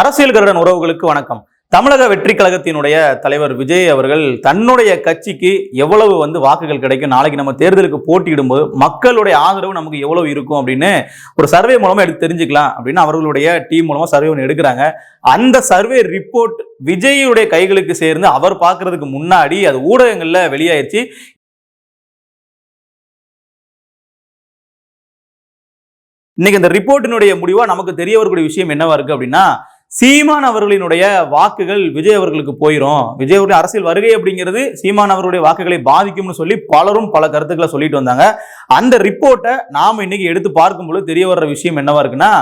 அரசியல் கருடன் உறவுகளுக்கு வணக்கம். தமிழக வெற்றி கழகத்தினுடைய தலைவர் விஜய் அவர்கள் தன்னுடைய கட்சிக்கு எவ்வளவு வந்து வாக்குகள் கிடைக்கும் நாளைக்கு நம்ம தேர்தலுக்கு போட்டியிடும்போது மக்களுடைய ஆதரவு நமக்கு எவ்வளவு இருக்கும் அப்படின்னு ஒரு சர்வே மூலமா எடுத்து தெரிஞ்சுக்கலாம் அப்படின்னு அவர்களுடைய டீம் மூலமா சர்வே ஒன்று எடுக்கிறாங்க. அந்த சர்வே ரிப்போர்ட் விஜயுடைய கைகளுக்கு சேர்ந்து அவர் பார்க்கறதுக்கு முன்னாடி அது ஊடகங்கள்ல வெளியாயிருச்சு. இன்னைக்கு இந்த ரிப்போர்ட்டினுடைய முடிவா நமக்கு தெரிய வரக்கூடிய விஷயம் என்னவா இருக்கு அப்படின்னா சீமான் அவர்களினுடைய வாக்குகள் விஜய் அவர்களுக்கு போயிடும் விஜய் அவருடைய அரசியல் வருகை அப்படிங்கிறது சீமான் அவர்களுடைய வாக்குகளை பாதிக்கும்னு சொல்லி பலரும் பல கருத்துக்களை சொல்லிட்டு வந்தாங்க. அந்த ரிப்போர்ட்டை நாம இன்னைக்கு எடுத்து பார்க்கும்போது தெரிய வர்ற விஷயம் என்னவா இருக்குன்னா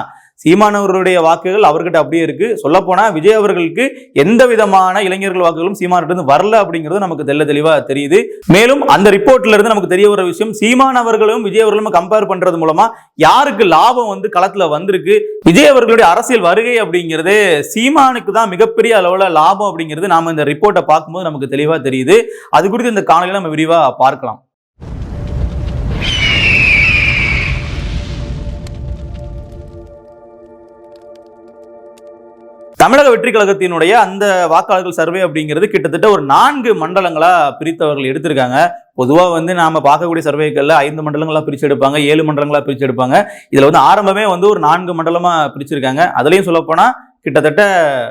சீமானவர்களுடைய வாக்குகள் அவர்கிட்ட அப்படியே இருக்கு. சொல்ல போனா விஜய் அவர்களுக்கு எந்த விதமான இளைஞர்கள் வாக்குகளும் சீமான்கிட்ட வரல அப்படிங்கிறது நமக்கு தெல்ல தெளிவா தெரியுது. மேலும் அந்த ரிப்போர்ட்ல இருந்து நமக்கு தெரிய வர விஷயம் சீமான் அவர்களும் விஜய் அவர்களும் கம்பேர் பண்றது மூலமா யாருக்கு லாபம் வந்து களத்துல வந்திருக்கு. விஜய் அவர்களுடைய அரசியல் வருகை அப்படிங்கிறது சீமானுக்கு தான் மிகப்பெரிய அளவுல லாபம் அப்படிங்கிறது நாம இந்த ரிப்போர்ட்டை பார்க்கும்போது நமக்கு தெளிவா தெரியுது. அது குறித்து இந்த காணொலியில நம்ம விரிவா பார்க்கலாம். தமிழக வெற்றி கழகத்தினுடைய அந்த வாக்காளர்கள் சர்வே அப்படிங்கிறது கிட்டத்தட்ட ஒரு நான்கு மண்டலங்களா பிரித்தவர்கள் எடுத்திருக்காங்க. பொதுவாக வந்து நாம பார்க்கக்கூடிய சர்வேக்கள்ல ஐந்து மண்டலங்களா பிரிச்சு எடுப்பாங்க ஏழு மண்டலங்களா பிரிச்சு எடுப்பாங்க. இதுல வந்து ஆரம்பமே வந்து ஒரு நான்கு மண்டலமா பிரிச்சிருக்காங்க. அதுலயும் சொல்ல போனா கிட்டத்தட்ட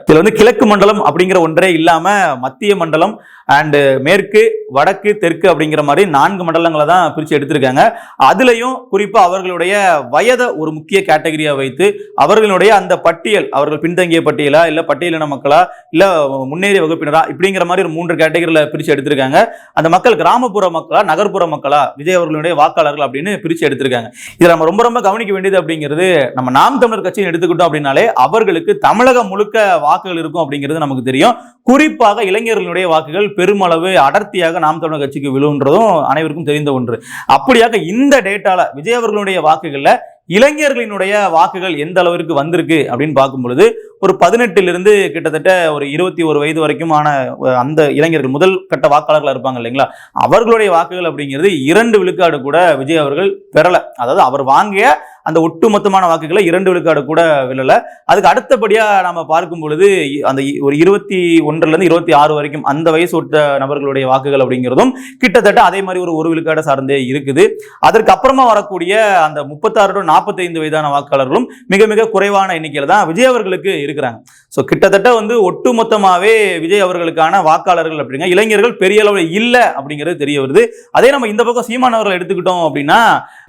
இதுல வந்து கிழக்கு மண்டலம் அப்படிங்கிற ஒன்றே இல்லாம மத்திய மண்டலம் அண்டு மேற்கு வடக்கு தெற்கு அப்படிங்கிற மாதிரி நான்கு மண்டலங்களை தான் பிரித்து எடுத்திருக்காங்க. அதுலேயும் குறிப்பாக அவர்களுடைய வயதை ஒரு முக்கிய கேட்டகரியாக வைத்து அவர்களுடைய அந்த பட்டியல் அவர்கள் பின்தங்கிய பட்டியலா இல்லை பட்டியலின மக்களா இல்லை முன்னேறிய வகுப்பினரா இப்படிங்கிற மாதிரி ஒரு மூன்று கேட்டகரியில் பிரித்து எடுத்திருக்காங்க. அந்த மக்கள் கிராமப்புற மக்களா நகர்ப்புற மக்களா விஜய் அவர்களுடைய வாக்காளர்கள் அப்படின்னு பிரித்து எடுத்திருக்காங்க. இதை நம்ம ரொம்ப ரொம்ப கவனிக்க வேண்டியது அப்படிங்கிறது நம்ம நாம் தமிழர் கட்சியை எடுத்துக்கிட்டோம் அப்படின்னாலே அவர்களுக்கு தமிழகம் முழுக்க வாக்குகள் இருக்கும் அப்படிங்கிறது நமக்கு தெரியும். குறிப்பாக இளைஞர்களுடைய வாக்குகள் பெருமளவு அடர்த்தியாக நாம் தமிழர் கட்சிக்கு விழுன்றதும் அனைவருக்கும் தெரிந்த ஒன்று. அப்படியாக இந்த டேட்டால விஜய் அவர்களுடைய வாக்குகளில் இளைஞர்களினுடைய வாக்குகள் எந்த அளவிற்கு வந்திருக்கு அப்படின்னு பார்க்கும் பொழுது ஒரு பதினெட்டிலிருந்து கிட்டத்தட்ட ஒரு இருபத்தி ஒரு வயது வரைக்குமான அந்த இளைஞர்கள் முதல் கட்ட வாக்காளர்களாக இருப்பாங்க இல்லைங்களா? அவர்களுடைய வாக்குகள் அப்படிங்கிறது இரண்டு விழுக்காடு கூட விஜய் அவர்கள் பெறலை. அதாவது அவர் வாங்கிய அந்த ஒட்டுமொத்தமான வாக்குகளை இரண்டு விழுக்காடு கூட விழல. அதுக்கு அடுத்தபடியாக நம்ம பார்க்கும் பொழுது அந்த ஒரு இருபத்தி ஒன்றுலேருந்து இருபத்தி ஆறு வரைக்கும் அந்த வயசு ஒட்ட நபர்களுடைய வாக்குகள் அப்படிங்கிறதும் கிட்டத்தட்ட அதே மாதிரி ஒரு ஒரு விழுக்காடு சார்ந்தே இருக்குது. அதற்கு அப்புறமா வரக்கூடிய அந்த முப்பத்தாறு டு நாற்பத்தைந்து வயதான வாக்காளர்களும் மிக மிக குறைவான எண்ணிக்கையில் தான் விஜய் அவர்களுக்கு இருக்கிறாங்க. ஸோ கிட்டத்தட்ட வந்து ஒட்டுமொத்தமாவே விஜய் அவர்களுக்கான வாக்காளர்கள் அப்படிங்க இளைஞர்கள் பெரிய அளவில் இல்லை அப்படிங்கிறது தெரிய வருது. அதே நம்ம இந்த பக்கம் சீமானவர்கள் எடுத்துக்கிட்டோம் அப்படின்னா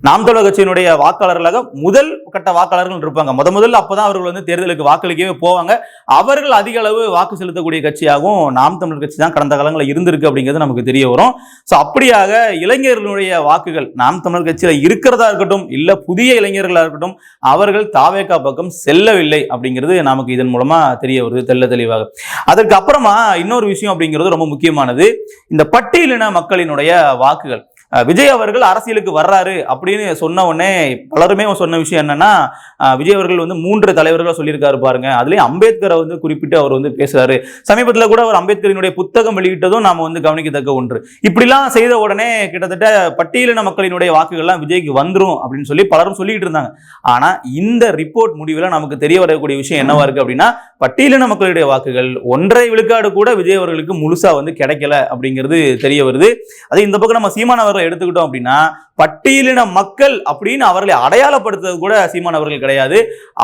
நாம் தமிழர் கட்சியினுடைய வாக்காளர்களாக முதல் கட்ட வாக்காளர்கள் இருப்பாங்க. முத முதல்ல அப்பதான் அவர்கள் வந்து தேர்தலுக்கு வாக்களிக்கவே போவாங்க. அவர்கள் அதிக அளவு வாக்கு செலுத்தக்கூடிய கட்சியாகவும் நாம் தமிழர் கட்சி தான் கடந்த காலங்களில் இருந்திருக்கு அப்படிங்கிறது நமக்கு தெரிய வரும். ஸோ அப்படியாக இளைஞர்களுடைய வாக்குகள் நாம் தமிழர் கட்சியில் இருக்கிறதா இருக்கட்டும் இல்லை புதிய இளைஞர்களாக இருக்கட்டும் அவர்கள் தாவேக்கா பக்கம் செல்லவில்லை அப்படிங்கிறது நமக்கு இதன் மூலமா தெரிய வருது தெல்ல தெளிவாக. அதற்கு அப்புறமா இன்னொரு விஷயம் அப்படிங்கிறது ரொம்ப முக்கியமானது. இந்த பட்டியலின மக்களினுடைய வாக்குகள். விஜய் அவர்கள் அரசியலுக்கு வர்றாரு அப்படின்னு சொன்ன உடனே பலருமே சொன்ன விஷயம் என்னன்னா விஜய் அவர்கள் வந்து மூன்று தலைவர்களாக சொல்லியிருக்காரு பாருங்க. அதுலேயும் அம்பேத்கரை வந்து குறிப்பிட்டு அவர் வந்து பேசுறாரு. சமீபத்தில் கூட அவர் அம்பேத்கரினுடைய புத்தகம் வெளியிட்டதும் நாம வந்து கவனிக்கத்தக்க ஒன்று. இப்படிலாம் செய்த உடனே கிட்டத்தட்ட பட்டியலின மக்களினுடைய வாக்குகள்லாம் விஜய்க்கு வந்துரும் அப்படின்னு சொல்லி பலரும் சொல்லிட்டு இருந்தாங்க. ஆனா இந்த ரிப்போர்ட் முடிவில் நமக்கு தெரிய வரக்கூடிய விஷயம் என்னவா இருக்கு அப்படின்னா பட்டியலின மக்களுடைய வாக்குகள் ஒன்றரை விழுக்காடு கூட விஜய் அவர்களுக்கு முழுசா வந்து கிடைக்கல அப்படிங்கிறது தெரிய வருது. அதே இந்த பக்கம் நம்ம சீமான் அவர்களை எடுத்துக்கிட்டோம் அப்படின்னா பட்டியலின மக்கள் அப்படின்னு அவர்களை அடையாளப்படுத்துறது கூட சீமான் அவர்கள் கிடையாது.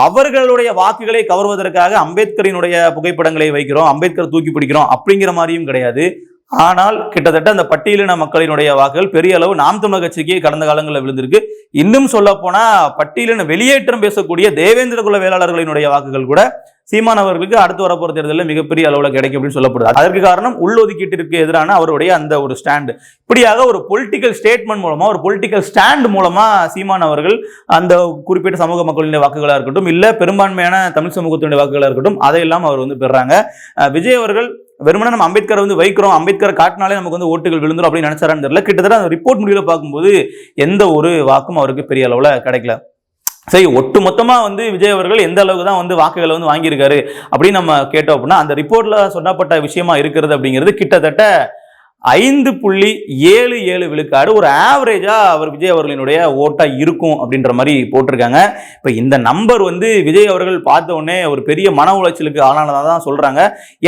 அவர்களுடைய வாக்குகளை கவர்வதற்காக அம்பேத்கரினுடைய புகைப்படங்களை வைக்கிறோம் அம்பேத்கர் தூக்கி பிடிக்கிறோம் அப்படிங்கிற மாதிரியும் கிடையாது. ஆனால் கிட்டத்தட்ட அந்த பட்டியலின மக்களினுடைய வாக்குகள் பெரிய அளவு நாம் தமிழக கட்சிக்கு கடந்த காலங்களில் விழுந்திருக்கு. இன்னும் சொல்ல போனா பட்டியலின வெளியேற்றம் பேசக்கூடிய தேவேந்திர குல வேளாளர்களினுடைய வாக்குகள் கூட சீமான் அவர்களுக்கு அடுத்து வரப்போற தேர்தலில் மிகப்பெரிய அளவில் கிடைக்கும் அப்படின்னு சொல்லப்படுது. அதற்கு காரணம் உள்ஒதுக்கீட்டிற்கு எதிரான அவருடைய அந்த ஒரு ஸ்டாண்டு இப்படியாக ஒரு பொலிட்டிக்கல் ஸ்டேட்மெண்ட் மூலமா ஒரு பொலிட்டிக்கல் ஸ்டாண்ட் மூலமா சீமான் அவர்கள் அந்த குறிப்பிட்ட சமூக மக்களுடைய வாக்குகளாக இருக்கட்டும் இல்ல பெரும்பான்மையான தமிழ் சமூகத்தினுடைய வாக்குகளாக இருக்கட்டும் அதையெல்லாம் அவர் வந்து பெறாங்க. விஜய் அவர்கள் வெறுமனே நம்ம அம்பேத்கரை வந்து வைக்கிறோம் அம்பேத்கர் காட்டினாலே நமக்கு வந்து ஓட்டுகள் விழுந்துரும் அப்படின்னு நினைச்சாரான்னு தெரியல. கிட்டத்தட்ட அந்த ரிப்போர்ட் முடிவில் பார்க்கும்போது எந்த ஒரு வாக்கும் அவருக்கு பெரிய அளவில் கிடைக்கல. சரி ஒட்டு மொத்தமாக வந்து விஜய் அவர்கள் எந்த அளவுக்கு தான் வந்து வாக்குகளை வந்து வாங்கியிருக்காரு அப்படின்னு நம்ம கேட்டோம் அப்படின்னா அந்த ரிப்போர்ட்டில் சொல்லப்பட்ட விஷயமா இருக்கிறது அப்படிங்கிறது கிட்டத்தட்ட ஐந்து புள்ளி ஏழு ஏழு விழுக்காடு. ஒரு ஆவரேஜாக அவர் விஜய் அவர்களினுடைய ஓட்டாக இருக்கும் அப்படின்ற மாதிரி போட்டிருக்காங்க. இப்போ இந்த நம்பர் வந்து விஜய் அவர்கள் பார்த்த உடனே ஒரு பெரிய மன உளைச்சலுக்கு ஆளானதாக தான் சொல்கிறாங்க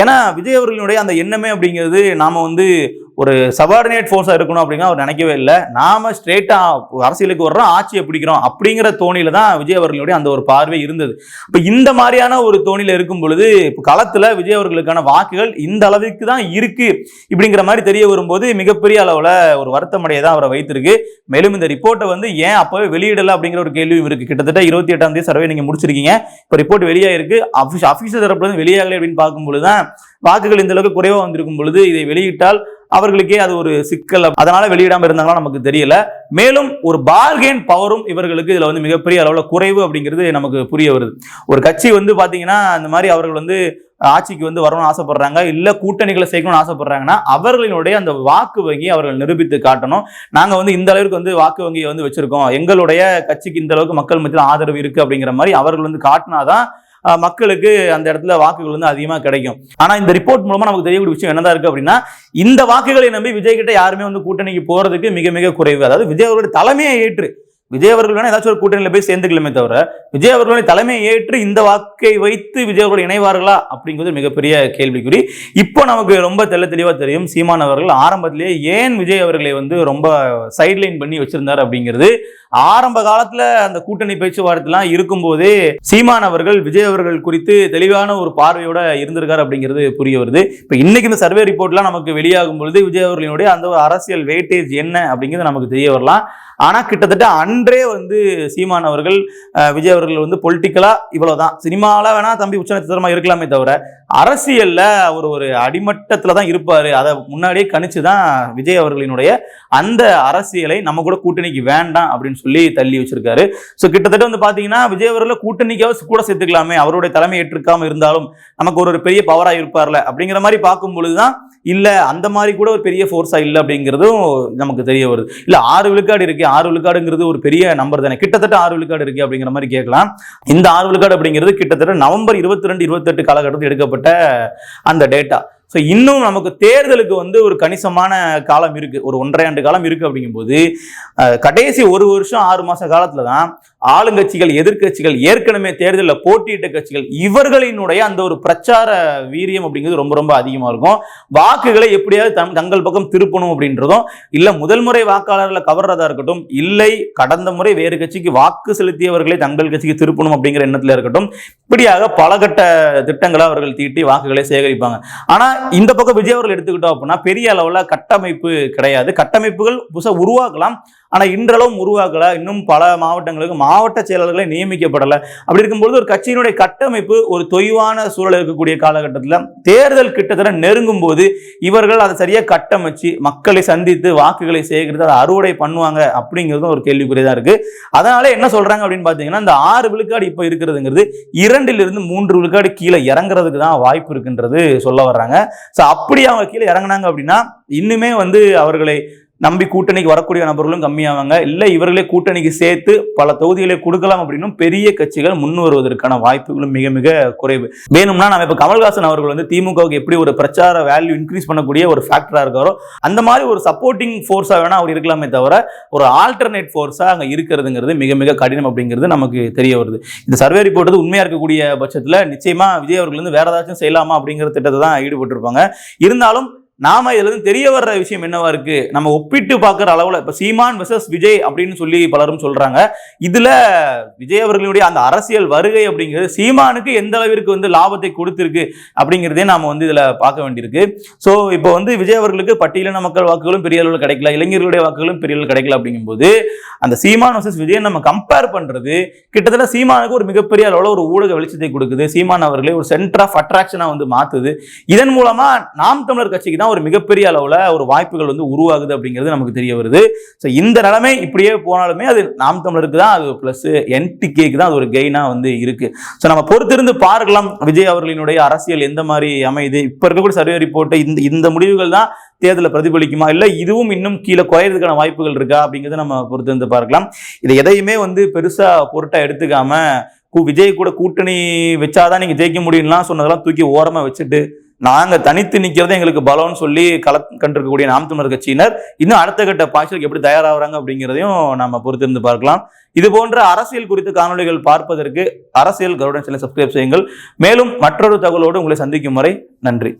ஏன்னா விஜய் அவர்களினுடைய அந்த எண்ணமே அப்படிங்கிறது நாம் வந்து ஒரு சபார்டினேட் ஃபோர்ஸாக இருக்கணும் அப்படிங்கிற அவர் நினைக்கவே இல்லை. நாம ஸ்ட்ரெயிட்டாக அரசியலுக்கு வர்றோம் ஆட்சியை பிடிக்கிறோம் அப்படிங்கிற தோணியில தான் விஜய் அவர்களுடைய அந்த ஒரு பார்வை இருந்தது. இப்போ இந்த மாதிரியான ஒரு தோணியில் இருக்கும் பொழுது இப்போ களத்தில் விஜய் அவர்களுக்கான வாக்குகள் இந்த அளவுக்கு தான் இருக்கு இப்படிங்கிற மாதிரி தெரிய வரும்போது மிகப்பெரிய அளவில் ஒரு வருத்தமடைய தான் அவரை வைத்திருக்கு. மேலும் இந்த ரிப்போர்ட்டை வந்து ஏன் அப்போவே வெளியிடலை அப்படிங்கிற ஒரு கேள்வியும் இருக்கு. கிட்டத்தட்ட இருபத்தி எட்டாம் தேதி சர்வே நீங்கள் முடிச்சிருக்கீங்க. இப்போ ரிப்போர்ட் வெளியாயிருக்கு. அஃபிஷ் அஃபீஷியல் தரப்புல வெளியாகலை அப்படின்னு பார்க்கும்பொழுது தான் வாக்குகள் இந்த அளவுக்கு குறைவாக வந்திருக்கும் பொழுது இதை வெளியிட்டால் அவர்களுக்கே அது ஒரு சிக்கல். அதனால வெளியிடாம இருந்தாங்களா நமக்கு தெரியல. மேலும் ஒரு பார்கெயின் பவரும் இவர்களுக்கு இதுல வந்து மிகப்பெரிய அளவுல குறைவு அப்படிங்கிறது நமக்கு புரிய வருது. ஒரு கட்சி வந்து பாத்தீங்கன்னா அந்த மாதிரி அவர்கள் வந்து ஆட்சிக்கு வந்து வரணும்னு ஆசைப்படுறாங்க இல்ல கூட்டணிகளை சேர்க்கணும்னு ஆசைப்படுறாங்கன்னா அவர்களினுடைய அந்த வாக்கு வங்கி அவர்கள் நிரூபித்து காட்டணும். நாங்க வந்து இந்த அளவுக்கு வந்து வாக்கு வங்கியை வந்து வச்சிருக்கோம். எங்களுடைய கட்சிக்கு இந்த அளவுக்கு மக்கள் மத்தியில் ஆதரவு இருக்கு அப்படிங்கிற மாதிரி அவர்கள் வந்து காட்டினாதான் மக்களுக்கு அந்த இடத்துல வாக்குகள் வந்து அதிகமாக கிடைக்கும். ஆனா இந்த ரிப்போர்ட் மூலமா நமக்கு தெரியக்கூடிய விஷயம் என்னதான் இருக்கு அப்படின்னா இந்த வாக்குகளை நம்பி விஜய் கிட்ட யாருமே வந்து கூட்டணிக்கு போறதுக்கு மிக மிக குறைவு. அதாவது விஜய் அவருடைய தலைமையை ஏற்று விஜய் அவர்கள் வேணா ஏதாச்சும் ஒரு கூட்டணியில் போய் சேர்ந்துக்கலாமே தவிர விஜய் அவர்களுடைய தலைமை ஏற்று இந்த வாக்கை வைத்து விஜய் அவர்கள் இணைவார்களா அப்படிங்கிறது மிகப்பெரிய கேள்விக்குறி. இப்போ நமக்கு ரொம்ப தெல்ல தெளிவாக தெரியும் சீமான் அவர்கள் ஆரம்பத்திலேயே ஏன் விஜய் அவர்களை வந்து ரொம்ப சைட்லைன் பண்ணி வச்சிருந்தார் அப்படிங்கிறது. ஆரம்ப காலத்தில் அந்த கூட்டணி பேச்சுவார்த்தைலாம் இருக்கும்போதே சீமான் அவர்கள் விஜய் அவர்கள் குறித்து தெளிவான ஒரு பார்வையோட இருந்திருக்கார் அப்படிங்கிறது புரிய வருது. இப்போ இன்னைக்கு இந்த சர்வே ரிப்போர்ட்லாம் நமக்கு வெளியாகும் பொழுது விஜய் அவர்களினுடைய அந்த ஒரு அரசியல் வெயிட்டேஜ் என்ன அப்படிங்கிறது நமக்கு தெரிய வரலாம். ஆனா கிட்டத்தட்ட அன்றே வந்து சீமான் அவர்கள் அஹ், விஜய் அவர்கள் வந்து பொலிட்டிக்கலா இவ்வளவுதான். சினிமாவில் வேணா தம்பி உச்ச நட்சத்திரமா இருக்கலாமே தவிர அரசியல்ல அவர் ஒரு அடிமட்டத்துல தான் இருப்பாரு. அதை முன்னாடியே கணிச்சு தான் விஜய் அவர்களினுடைய அந்த அரசியலை நம்ம கூட கூட்டணிக்கு வேண்டாம் அப்படின்னு சொல்லி தள்ளி வச்சிருக்காரு. ஸோ கிட்டத்தட்ட வந்து பாத்தீங்கன்னா விஜய் அவர்களை கூட்டணிக்காவது கூட சேர்த்துக்கலாமே. அவருடைய தலைமை ஏற்றுக்காம இருந்தாலும் நமக்கு ஒரு ஒரு பெரிய பவரா இருப்பார்ல அப்படிங்கிற மாதிரி பார்க்கும் பொழுதுதான் இல்ல அந்த மாதிரி கூட ஒரு பெரிய ஃபோர்ஸா இல்லை அப்படிங்கிறதும் நமக்கு தெரிய வருது. இல்ல ஆறு விழுக்காடு இருக்கு. ஆறு விழுக்காடுங்கிறது ஒரு பெரிய நம்பர் தானே. கிட்டத்தட்ட ஆறு விழுக்காடு இருக்கு அப்படிங்கிற மாதிரி கேட்கலாம். இந்த ஆறு விழுக்காடு அப்படிங்கிறது கிட்டத்தட்ட நவம்பர் இருபத்தி ரெண்டு இருபத்தெட்டு காலகட்டத்தில் எடுக்கப்பட்ட அந்த டேட்டா ஸோ இன்னும் நமக்கு தேர்தலுக்கு வந்து ஒரு கணிசமான காலம் இருக்கு. ஒரு ஒன்றரை ஆண்டு காலம் இருக்கு அப்படிங்கும்போது கடைசி ஒரு வருஷம் ஆறு மாத காலத்தில் தான் ஆளுங்கட்சிகள் எதிர்க்கட்சிகள் ஏற்கனவே தேர்தலில் போட்டியிட்ட கட்சிகள் இவர்களினுடைய அந்த ஒரு பிரச்சார வீரியம் அப்படிங்கிறது ரொம்ப ரொம்ப அதிகமாக இருக்கும். வாக்குகளை எப்படியாவது தம் தங்கள் பக்கம் திருப்பணும் அப்படின்றதும் இல்லை முதல் முறை வாக்காளர்களை கவர்றதா இருக்கட்டும் இல்லை கடந்த முறை வேறு கட்சிக்கு வாக்கு செலுத்தியவர்களை தங்கள் கட்சிக்கு திருப்பணும் அப்படிங்கிற எண்ணத்தில் இருக்கட்டும் இப்படியாக பலகட்ட திட்டங்களை அவர்கள் தீட்டி வாக்குகளை சேகரிப்பாங்க. ஆனால் இந்த பக்கம் விஜய் அவர்கள் எடுத்துக்கிட்டோம் அப்படின்னா பெரிய அளவில் கட்டமைப்பு கிடையாது. கட்டமைப்புகள் புதுசாக உருவாக்கலாம் ஆனால் இன்றளவும் உருவாக்கல. இன்னும் பல மாவட்டங்களுக்கு மாவட்ட செயலாளர்களை நியமிக்கப்படலை. அப்படி இருக்கும்பொழுது ஒரு கட்சியினுடைய கட்டமைப்பு ஒரு தொய்வான சூழல் இருக்கக்கூடிய காலகட்டத்தில் தேர்தல் கிட்டத்தட்ட நெருங்கும் போது இவர்கள் அதை சரியாக கட்டமைச்சு மக்களை சந்தித்து வாக்குகளை சேகரித்து அதை அறுவடை பண்ணுவாங்க அப்படிங்கிறதும் ஒரு கேள்விக்குரியதாக இருக்குது அதனால என்ன சொல்கிறாங்க அப்படின்னு பார்த்தீங்கன்னா இந்த ஆறு விழுக்காடு இப்போ இருக்கிறதுங்கிறது இரண்டிலிருந்து மூன்று விழுக்காடு கீழே இறங்குறதுக்கு தான் வாய்ப்பு இருக்குன்றது சொல்ல வர்றாங்க. ஸோ அப்படி அவங்க கீழே இறங்குனாங்க அப்படின்னா இன்னுமே வந்து அவர்களை நம்பி கூட்டணிக்கு வரக்கூடிய நபர்களும் கம்மியாவாங்க. இல்லை இவர்களே கூட்டணிக்கு சேர்த்து பல தொகுதிகளை கொடுக்கலாம் அப்படின்னும் பெரிய கட்சிகள் முன் வருவதற்கான வாய்ப்புகளும் மிக மிக குறைவு. வேணும்னா நம்ம இப்போ கமல்ஹாசன் அவர்கள் வந்து திமுகவுக்கு எப்படி ஒரு பிரச்சார வேல்யூ இன்க்ரீஸ் பண்ணக்கூடிய ஒரு ஃபேக்டராக இருக்காரோ அந்த மாதிரி ஒரு சப்போர்ட்டிங் ஃபோர்ஸாக வேணால் அவர் இருக்கலாமே தவிர ஒரு ஆல்டர்னேட் ஃபோர்ஸாக அங்கே இருக்கிறதுங்கிறது மிக மிக கடினம் அப்படிங்கிறது நமக்கு தெரிய வருது. இந்த சர்வே ரிப்போர்ட் வந்து இருக்கக்கூடிய பட்சத்தில் நிச்சயமாக விஜய் அவர்கள் வந்து வேற ஏதாச்சும் செய்யலாமா அப்படிங்கிற திட்டத்தை தான் ஈடுபட்டிருப்பாங்க. இருந்தாலும் நாம இதுலேருந்து தெரிய வர்ற விஷயம் என்னவா இருக்கு? நம்ம ஒப்பிட்டு பார்க்குற அளவில் இப்போ சீமான் விசஸ் விஜய் அப்படின்னு சொல்லி பலரும் சொல்றாங்க. இதுல விஜய் அவர்களுடைய அந்த அரசியல் வருகை அப்படிங்கிறது சீமானுக்கு எந்த அளவிற்கு வந்து லாபத்தை கொடுத்திருக்கு அப்படிங்கிறதே நாம வந்து இதுல பார்க்க வேண்டியிருக்கு. ஸோ இப்போ வந்து விஜய் அவர்களுக்கு பட்டியலின மக்கள் வாக்குகளும் பெரிய அளவில் கிடைக்கல இளைஞர்களுடைய வாக்குகளும் பெரிய அளவில் கிடைக்கல அப்படிங்கும்போது அந்த சீமான் விசஸ் விஜய் நம்ம கம்பேர் பண்றது கிட்டத்தட்ட சீமானுக்கு ஒரு மிகப்பெரிய அளவில் ஒரு ஊடக வெளிச்சத்தை கொடுக்குது. சீமான் அவர்களே ஒரு சென்டர் ஆஃப் அட்ராக்ஷனாக வந்து மாத்துது. இதன் மூலமா நாம் தமிழர் கட்சிக்கு தான் ஒரு மிகப்பெரிய அளவில் ஒரு வாய்ப்புகள் வந்து உருவாகுது அப்படிங்கிறது நமக்கு தெரிய வருது. ஸோ இந்த நிலைமை இப்படியே போனாலுமே அது நாம் தமிழருக்கு தான் அது ப்ளஸ் என்டிகேக்கு தான் அது ஒரு கெயினாக வந்து இருக்கு. ஸோ நம்ம பொறுத்திருந்து பார்க்கலாம் விஜய் அவர்களினுடைய அரசியல் எந்த மாதிரி அமையுது. இப்போ இருக்கக்கூடிய சர்வே ரிப்போர்ட்டு இந்த இந்த முடிவுகள் தான் தேர்தலில் பிரதிபலிக்குமா? இல்லை இதுவும் இன்னும் கீழே குறையிறதுக்கான வாய்ப்புகள் இருக்கா? அப்படிங்கிறத நம்ம பொறுத்திருந்து பார்க்கலாம். இதை எதையுமே வந்து பெருசாக பொருட்டாக எடுத்துக்காம விஜய் கூட கூட்டணி வச்சாதான் நீங்கள் ஜெயிக்க முடியும்லாம் சொன்னதெல்லாம் தூக்கி ஓரமாக வச்சுட்டு நாங்கள் தனித்து நிக்கிறது எங்களுக்கு பலம்னு சொல்லி கல கண்டிருக்கக்கூடிய நாம் தமிழர் கட்சியினர் இன்னும் அடுத்த கட்ட பாய்ச்சலுக்கு எப்படி தயாராகிறாங்க அப்படிங்கிறதையும் நம்ம பொறுத்திருந்து பார்க்கலாம். இது போன்ற அரசியல் குறித்த காணொளிகள் பார்ப்பதற்கு அரசியல் கருடன் சில சப்ஸ்கிரைப் செய்யுங்கள். மேலும் மற்றொரு தகவலோடு உங்களை சந்திக்கும் வரை நன்றி.